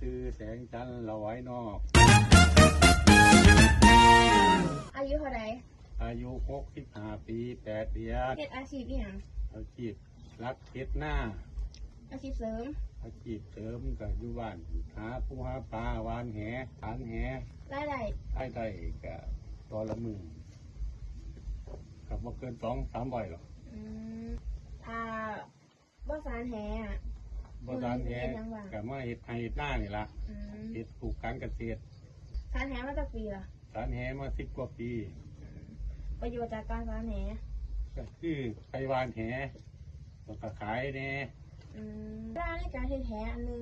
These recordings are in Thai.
ซื้อแสงจันทร์ละไว้นอก อายุเท่าไรอายุหกสิบห้าปีแปดเดือนเฮ็ดอาชีพอีหยังอาชีพรักเพชรหน้า อาชีพเสริม อาชีพเสริมกับอยู่บ้านหาผู้หาปลาวานแหฐานแหรายได้ได้ได้กับตัวละหมื่นกับว่าเกินสองสามใบหรอกอืมถ้าบ่สารแหอะ บ่สานแหเฮ็ดหยังบ้างกับมาเห็ดไฮเห็ดหน้านี่ละอืมเห็ดปลูกการเกษตรสารแหมาจากปีละสานแหมาสิบกว่าปี ประโยชน์จากการสารแหก็คือไปวานแหแล้วก็ขายแหน่อืมเวลาในการเฮ็ดแหอันหนึง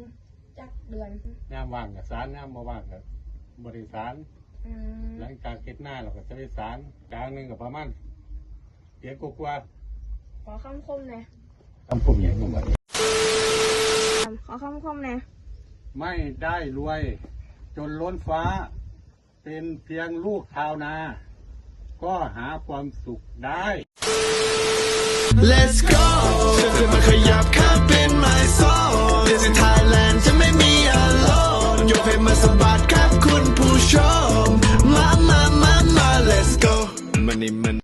จักเดือนย่ามว่างกับสารย่ามมาว่างกับบริสาร อืมหลังจากเก็ดหน้าเราก็จะไปสารกลางหนึ่งกับประมาณเดียวกว่าขอคำคมหน่อยๆคำพูดใหญ่หมด ขอคำคมหน่อยไม่ได้รวย จนล้นฟ้า เป็นเพียงลูกชาวนา ก็หาความสุขได้ Let's go ฉันจะมาขยับข้ามเป็น my soul This is Thailand จะไม่มี alone ยกให้มาสะบัดครับคุณผู้ชม มามามามา Let's go มันนี่มัน